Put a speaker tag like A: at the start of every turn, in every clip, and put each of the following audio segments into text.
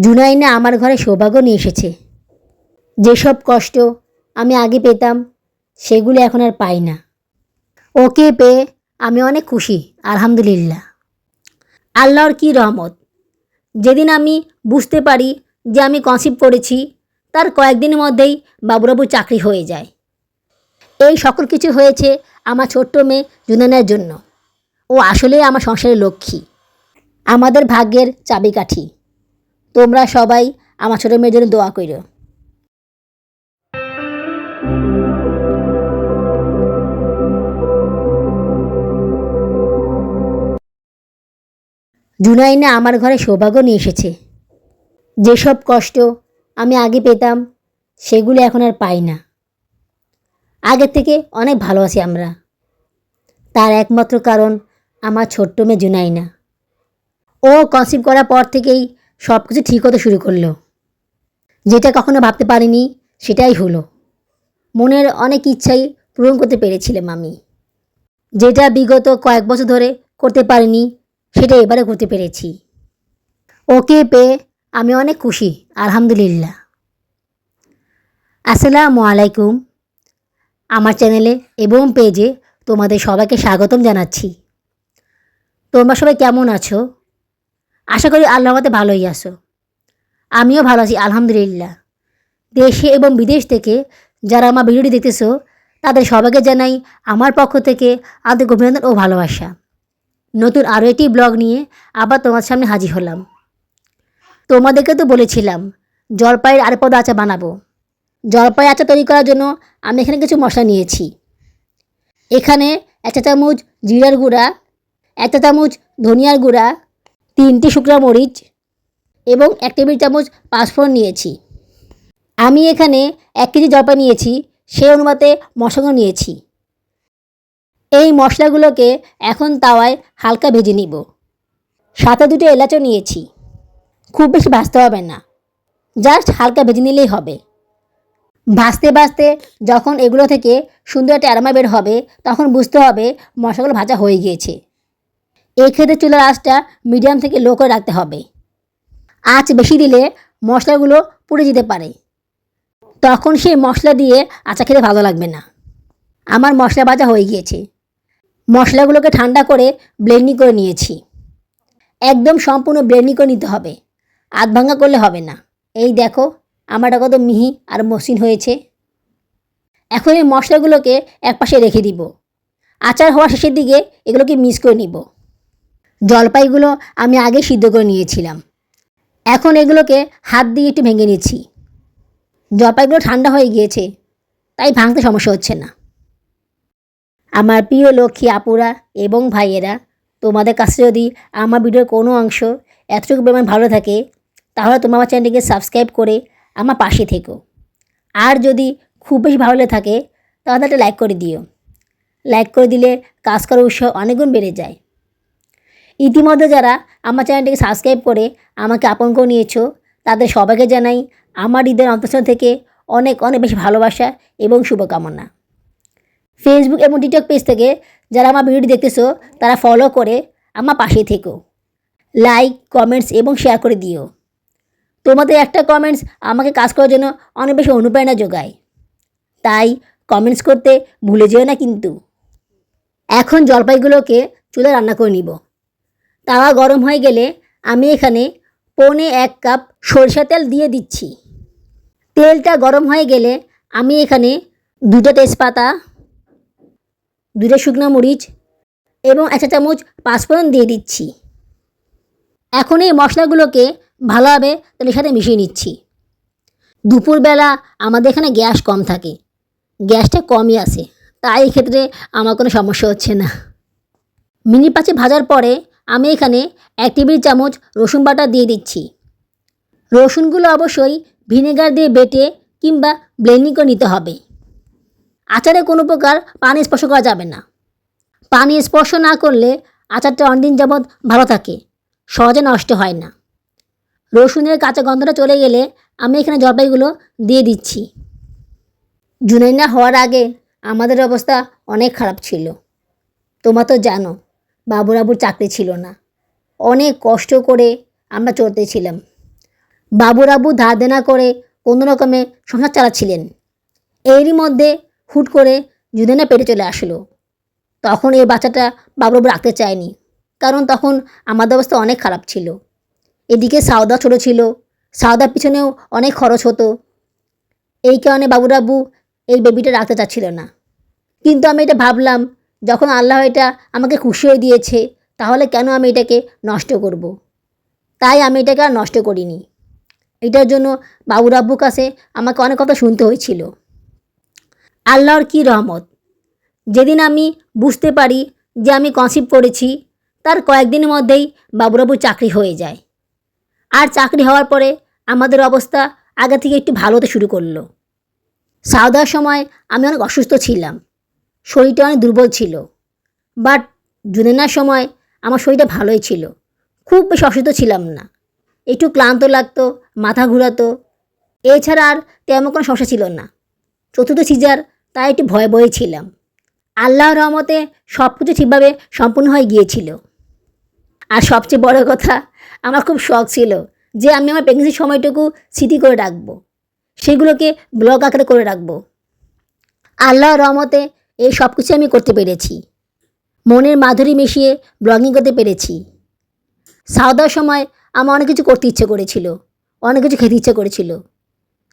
A: জুনাইনা আমার ঘরে সৌভাগ্য নিয়ে এসেছে। যেসব কষ্ট আমি আগে পেতাম, সেগুলো এখন আর পাই না। ওকে পেয়ে আমি অনেক খুশি, আলহামদুলিল্লাহ। আল্লাহর কি রহমত? যেদিন আমি বুঝতে পারি যে আমি কনসিভ করেছি, তার কয়েকদিনের মধ্যেই বাবুরাবুর চাকরি হয়ে যায়। এই সকল কিছু হয়েছে আমার ছোট্ট মেয়ে জুনানের জন্য। ও আসলেই আমার সংসারের লক্ষ্মী। আমাদের ভাগ্যের চাবিকাঠি। তোমরা সবাই আমার ছোটো মেয়ের জন্য দোয়া করো জুনাইনা আমার ঘরে সৌভাগ্য নিয়ে এসেছে। যেসব কষ্ট আমি আগে পেতাম, সেগুলো এখন আর পাই না। আগের থেকে অনেক ভালো আছি আমরা। তার একমাত্র কারণ আমার ছোট্ট মেয়ে জুনাইনা। ও কনসিভ করার পর থেকেই সব কিছু ঠিক হতে শুরু করল। যেটা কখনো ভাবতে পারিনি, সেটাই হলো। মনের অনেক ইচ্ছাই পূরণ করতে পেরেছিলাম আমি। যেটা বিগত কয়েক বছর ধরে করতে পারিনি, সেটা এবারে করতে পেরেছি। ওকে পেয়ে আমি অনেক খুশি, আলহামদুলিল্লাহ। আসসালামু আলাইকুম। আমার চ্যানেলে এবং পেজে তোমাদের সবাইকে স্বাগতম জানাচ্ছি। তোমরা সবাই কেমন আছো? আশা করি আল্লাহ মতে ভালোই আছো। আমিও ভালো আছি, আলহামদুলিল্লাহ। দেশে এবং বিদেশ থেকে যারা আমার ভিডিওটি দেখতেছো, তাদের সবাইকে জানাই আমার পক্ষ থেকে আন্তরিক অভিনন্দন ও ভালোবাসা। নতুন আরও একটি ব্লগ নিয়ে আবার তোমার সামনে হাজির হলাম। তোমাদেরকে তো বলেছিলাম, জলপাইয়ের আর পদ আচা বানাবো। জলপাই আচা তৈরি করার জন্য আমি এখানে কিছু মশলা নিয়েছি। এখানে এক চামচ জিরার গুঁড়া, এক চামচ ধনিয়ার গুঁড়া তিনটি শুকনো মরিচ এবং এক টেবিল চামচ পাঁচফোড়ন নিয়েছি। আমি এখানে এক কেজি জলপাই নিয়েছি, সেই অনুপাতে মশলাগুলো নিয়েছি। এই মশলাগুলোকে এখন তাওয়ায় হালকা ভেজে নিব। সাথে দুটো এলাচও নিয়েছি। খুব বেশি ভাজতে হবে না। জাস্ট হালকা ভেজে নিলেই হবে। ভাজতে ভাজতে যখন এগুলো থেকে সুন্দর একটা অ্যারোমা বের হবে, তখন বুঝতে হবে মশলাগুলো ভাজা হয়ে গিয়েছে। এই ক্ষেত্রে চুলার আঁচটা মিডিয়াম থেকে লো করে রাখতে হবে। আঁচ বেশি দিলে মশলাগুলো পুড়ে যেতে পারে। তখন সেই মশলা দিয়ে আচা খেতে ভালো লাগবে না। আমার মশলা ভাজা হয়ে গিয়েছে। মশলাগুলোকে ঠান্ডা করে ব্লেন্ডিং করে নিয়েছি। একদম সম্পূর্ণ ব্লেন্ডিং করে নিতে হবে। আধ ভাঙা করলে হবে না। এই দেখো, আমারটা কত মিহি আর মসৃণ হয়েছে। এখন এই মশলাগুলোকে একপাশে রেখে দিব। আচার হওয়ার শেষের দিকে এগুলোকে মিক্স করে নিব। জলপাইগুলো আমি আগে সিদ্ধ করে নিয়েছিলাম। এখন এগুলোকে হাত দিয়ে একটু ভেঙে নিচ্ছি। জলপাইগুলো ঠান্ডা হয়ে গিয়েছে, তাই ভাঙতে সমস্যা হচ্ছে না। আমার প্রিয় লক্ষ্মী আপুরা এবং ভাইয়েরা, তোমাদের কাছে যদি আমার ভিডিওর কোনো অংশ এতটুকু পরিমাণ ভালো থাকে, তাহলে তোমার আমার চ্যানেলটিকে সাবস্ক্রাইব করে আমার পাশে থেকো। আর যদি খুব বেশি ভালো লেগে থাকে, তাহলে একটা লাইক করে দিও। লাইক করে দিলে কাজ করার উৎসাহ অনেকগুণ বেড়ে যায়। ইতিমধ্যে যারা আমার চ্যানেলটিকে সাবস্ক্রাইব করে আমাকে আপন করে নিয়েছো, তাদের সবাইকে জানাই আমার হৃদয়ের অন্তঃস্থল থেকে অনেক অনেক বেশি ভালোবাসা এবং শুভকামনা। ফেসবুক এবং টিকটক পেজ থেকে যারা আমার ভিডিওটি দেখতেছো, তারা ফলো করে আমার পাশে থেকো। লাইক কমেন্টস এবং শেয়ার করে দিও। তোমাদের একটা কমেন্টস আমাকে কাজ করার জন্য অনেক বেশি অনুপ্রেরণা যোগায়। তাই কমেন্টস করতে ভুলে যেও না কিন্তু। এখন জলপাইগুলোকে চুলে রান্না করে নিব। তাওয়া গরম হয়ে গেলে আমি এখানে পৌনে এক কাপ সরিষা তেল দিয়ে দিচ্ছি। তেলটা গরম হয়ে গেলে আমি এখানে দুটো তেজপাতা, দুটো শুকনো মরিচ এবং এক চা চামচ পাঁচফোড়ন দিয়ে দিচ্ছি। এখন এই মশলাগুলোকে ভালোভাবে তেলের সাথে মিশিয়ে নিচ্ছি। দুপুরবেলা আমাদের এখানে গ্যাস কম থাকে, গ্যাসটা কমই আসে, তাই এক্ষেত্রে আমার কোনো সমস্যা হচ্ছে না। মিনি পাঁচে ভাজার পরে আমি এখানে এক টেবিল চামচ রসুন বাটা দিয়ে দিচ্ছি। রসুনগুলো অবশ্যই ভিনেগার দিয়ে বেটে কিংবা ব্লেন্ডিং করে নিতে হবে। আচারে কোনো প্রকার পানি স্পর্শ করা যাবে না। পানি স্পর্শ না করলে আচারটা অনেকদিন যাবৎ ভালো থাকে, সহজে নষ্ট হয় না। রসুনের কাঁচা গন্ধটা চলে গেলে আমি এখানে জলপাইগুলো দিয়ে দিচ্ছি। জুনাইনা হওয়ার আগে আমাদের অবস্থা অনেক খারাপ ছিল। তোমরা তো জানো বাবুরাবুর চাকরি ছিল না। অনেক কষ্ট করে আমরা চলতেছিলাম বাবুর আব্বু ধার দেনা করে কোনো রকমে সংসার চালাচ্ছিলেন। এরই মধ্যে হুট করে জুদেনা পেটে চলে আসলো। তখন এই বাচ্চাটা বাবুর আব্বু রাখতে চায়নি, কারণ তখন আমাদের অবস্থা অনেক খারাপ ছিল। এদিকে সাউদা ছোটো ছিল সাউদার পিছনেও অনেক খরচ হতো। এই কারণে বাবুর আব্বু এই বেবিটা রাখতে চাচ্ছিল না। কিন্তু আমি এটা ভাবলাম যখন আল্লাহ এটা আমাকে খুশি হয়ে দিয়েছে, তাহলে কেন আমি এটাকে নষ্ট করব। তাই আমি এটাকে আর নষ্ট করিনি। এটার জন্য বাবুর আব্বুর কাছে আমাকে অনেক কথা শুনতে হয়েছিল। আল্লাহর কি রহমত? যেদিন আমি বুঝতে পারি যে আমি কনসিভ করেছি, তার কয়েকদিনের মধ্যেই বাবুরাবুর চাকরি হয়ে যায়। আর চাকরি হওয়ার পরে আমাদের অবস্থা আগে থেকে একটু ভালো হতে শুরু করল। সাউদার সময় আমি অনেক অসুস্থ ছিলাম। শরীরটা অনেক দুর্বল ছিল। বাট জুনেনার সময় আমার শরীরটা ভালোই ছিল। খুব বেশি অসুস্থ ছিলাম না। একটু ক্লান্ত লাগতো, মাথা ঘুরাতো। এছাড়া আর তেমন কোনো সমস্যা ছিল না। চতুর্থ সিজার, তাই একটু ভয়ে ভয়ে ছিলাম। আল্লাহর রহমতে সব কিছু ঠিকভাবে সম্পূর্ণ হয়ে গিয়েছিল। আর সবচেয়ে বড় কথা, আমার খুব শখ ছিল যে আমি আমার প্রেগনেন্সির সময়টুকু স্মৃতি করে রাখব। সেগুলোকে ব্লগ আকারে করে রাখব। আল্লাহর রহমতে এই সব কিছু আমি করতে পেরেছি। মনের মাধুরী মিশিয়ে ব্লগিং করতে পেরেছি। সাউদার সময় আমার অনেক কিছু করতে ইচ্ছে করেছিল, অনেক কিছু খেতে ইচ্ছে করেছিল।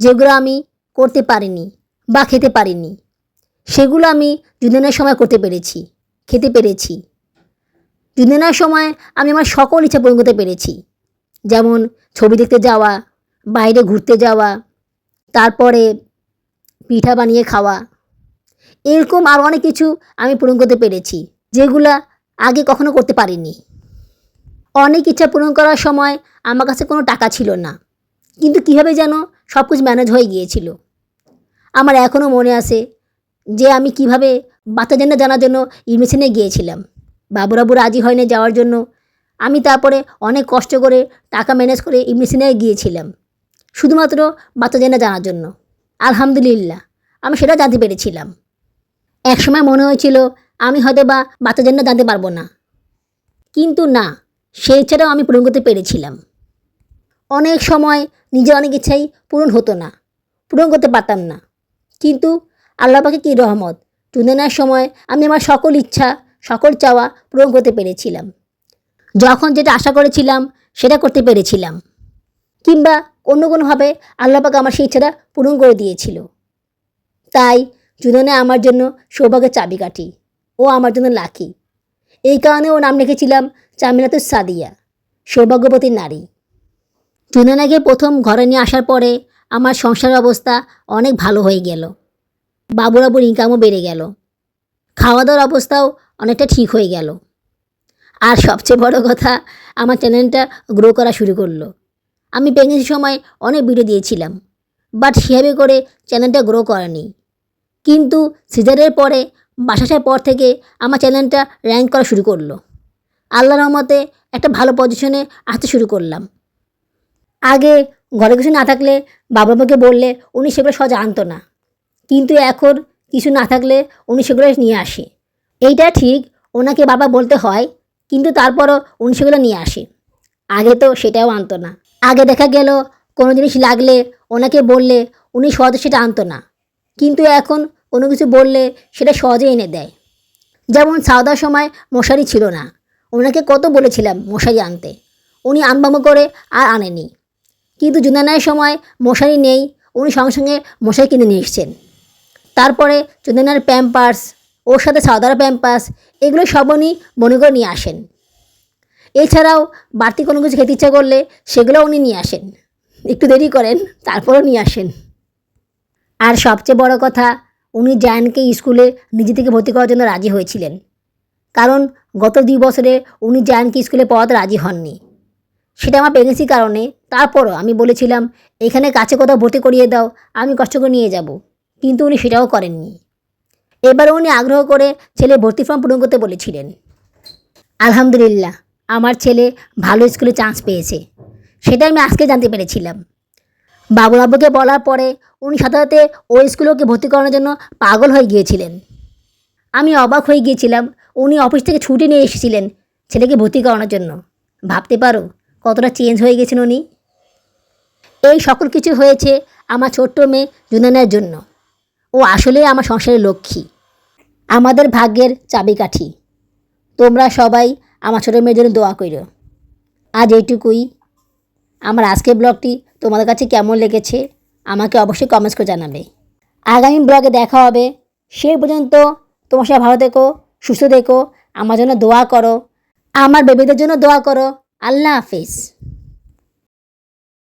A: যেগুলো আমি করতে পারিনি বা খেতে পারিনি, সেগুলো আমি জুদেনার সময় করতে পেরেছি, খেতে পেরেছি। জুদেনার সময় আমি আমার সকল ইচ্ছা পূরণ করতে পেরেছি, যেমন ছবি দেখতে যাওয়া, বাইরে ঘুরতে যাওয়া, তারপরে পিঠা বানিয়ে খাওয়া এরকম আর অনেক কিছু আমি পূরণ করতে পেরেছি, যেগুলো আগে কখনো করতে পারিনি। অনেক ইচ্ছা পূরণ করার সময় আমার কাছে কোনো টাকা ছিল না, কিন্তু কীভাবে যেন সব কিছু ম্যানেজ হয়ে গিয়েছিল। আমার এখনও মনে আছে যে আমি কীভাবে বাচ্চা জন্য জানার জন্য ইমেশনে গিয়েছিলাম। বাবুরাবু রাজি হয়নি যাওয়ার জন্য। আমি তারপরে অনেক কষ্ট করে টাকা ম্যানেজ করে ইমেশনে গিয়েছিলাম, শুধুমাত্র বাচ্চা জেনে জানার জন্য। আলহামদুলিল্লাহ, আমি সেটা জানতে পেরেছিলাম। একসময় মনে হয়েছিল, আমি হয়তো বা বাচ্চা জন্য জানতে পারব না। কিন্তু না সেই ইচ্ছাটাও আমি পূরণ করতে পেরেছিলাম। অনেক সময় নিজের অনেক ইচ্ছাই পূরণ হতো না, পূরণ করতে পারতাম না। কিন্তু আল্লাহ পাকে কী রহমত চুন্দনার সময় আমি আমার সকল ইচ্ছা, সকল চাওয়া পূরণ করতে পেরেছিলাম। যখন যেটা আশা করেছিলাম, সেটা করতে পেরেছিলাম। কিংবা অন্য কোনোভাবে আল্লাহ পাক আমার সেই ইচ্ছাটা পূরণ করে দিয়েছিল। তাই জুননে আমার জন্য সৌভাগ্যের চাবিকাঠি। ও আমার জন্য লাকি। এই কারণে ও নাম রেখেছিলাম চামিনাতুর সাদিয়া, সৌভাগ্যবতী নারী। জুনানাকে প্রথম ঘরে নিয়ে আসার পরে আমার সংসারের অবস্থা অনেক ভালো হয়ে গেল। বাবুরাবুর ইনকামও বেড়ে গেল। খাওয়া দাওয়ার অবস্থাও অনেকটা ঠিক হয়ে গেল। আর সবচেয়ে বড় কথা, আমার চ্যানেলটা গ্রো করা শুরু করল। আমি প্রেগনেন্সির সময় অনেক ভিডিও দিয়েছিলাম বাট সেভাবে করে চ্যানেলটা গ্রো করেনি কিন্তু সিজারের পরে বাসাসার পর থেকে আমার চ্যানেলটা র্যাঙ্ক করা শুরু করল। আল্লাহ রহমতে একটা ভালো পজিশনে আসতে শুরু করলাম। আগে ঘরে কিছু না থাকলে বাবা মাকে বললে, উনি সেগুলো সহজ আনতো না। কিন্তু এখন কিছু না থাকলে উনি সেগুলো নিয়ে আসে। এইটা ঠিক, ওনাকে বাবা বলতে হয়, কিন্তু তারপরও উনি সেগুলো নিয়ে আসে। আগে তো সেটাও আনতো না। আগে দেখা গেল, কোনো জিনিস লাগলে ওনাকে বললে, উনি সহজে সেটা আনতো না। কিন্তু এখন কোনো কিছু বললে সেটা সহজে এনে দেয়। যেমন সাউদার সময় মশারি ছিল না। ওনাকে কত বলেছিলাম মশারি আনতে। উনি আনবামো করে আর আনেনি। কিন্তু জুনানার সময় মশারি নেই, উনি সঙ্গে সঙ্গে মশারি কিনে নিয়ে এসছেন। তারপরে চুন্দনার প্যাম্পার্স, ওর সাথে সাদার প্যাম্পাস এগুলো সব উনি মনে করে নিয়ে আসেন। এছাড়াও বাড়তি কোনো কিছু খেতে ইচ্ছা করলে সেগুলো উনি নিয়ে আসেন। একটু দেরি করেন, তারপরও নিয়ে আসেন। আর সবচেয়ে বড় কথা উনি জায়ানকে স্কুলে নিজে থেকে ভর্তি করার জন্য রাজি হয়েছিলেন। কারণ গত দুই বছরে উনি জায়ানকে স্কুলে পড়াতে রাজি হননি। সেটা আমার প্রেগনেন্সির কারণে। তারপরও আমি বলেছিলাম, এখানে কাছে কোথাও ভর্তি করিয়ে দাও, আমি কষ্ট করে নিয়ে যাব। কিন্তু উনি সেটাও করেননি। এবার উনি আগ্রহ করে ছেলে ভর্তি ফর্ম পূরণ করতে বলেছিলেন। আলহামদুলিল্লাহ, আমার ছেলে ভালো স্কুলে চান্স পেয়েছে। সেটা আমি আজকে জানতে পেরেছিলাম। বাবুর আব্বুকে বলার পরে উনি সাথে সাথে ওই স্কুলে ওকে ভর্তি করানোর জন্য পাগল হয়ে গিয়েছিলেন। আমি অবাক হয়ে গিয়েছিলাম, উনি অফিস থেকে ছুটি নিয়ে এসেছিলেন ছেলেকে ভর্তি করানোর জন্য। ভাবতে পারো কতটা চেঞ্জ হয়ে গেছেন উনি। এই সকল কিছু হয়েছে আমার ছোট্ট মেয়ে জুনানের জন্য। ও আসলেই আমার সংসারের লক্ষ্মী। আমাদের ভাগ্যের চাবিকাঠি। তোমরা সবাই আমার ছোটো মেয়ের জন্য দোয়া করো আজ এইটুকুই। আমার আজকের ব্লগটি তোমাদের কাছে কেমন লেগেছে, আমাকে অবশ্যই কমেন্টস করে জানাবে। আগামী ব্লগে দেখা হবে। সেই পর্যন্ত তোমার সবাই ভালো থেকো, সুস্থ থেকো, আমার জন্য দোয়া করো, আমার বেবিদের জন্য দোয়া করো। আল্লাহ হাফিজ।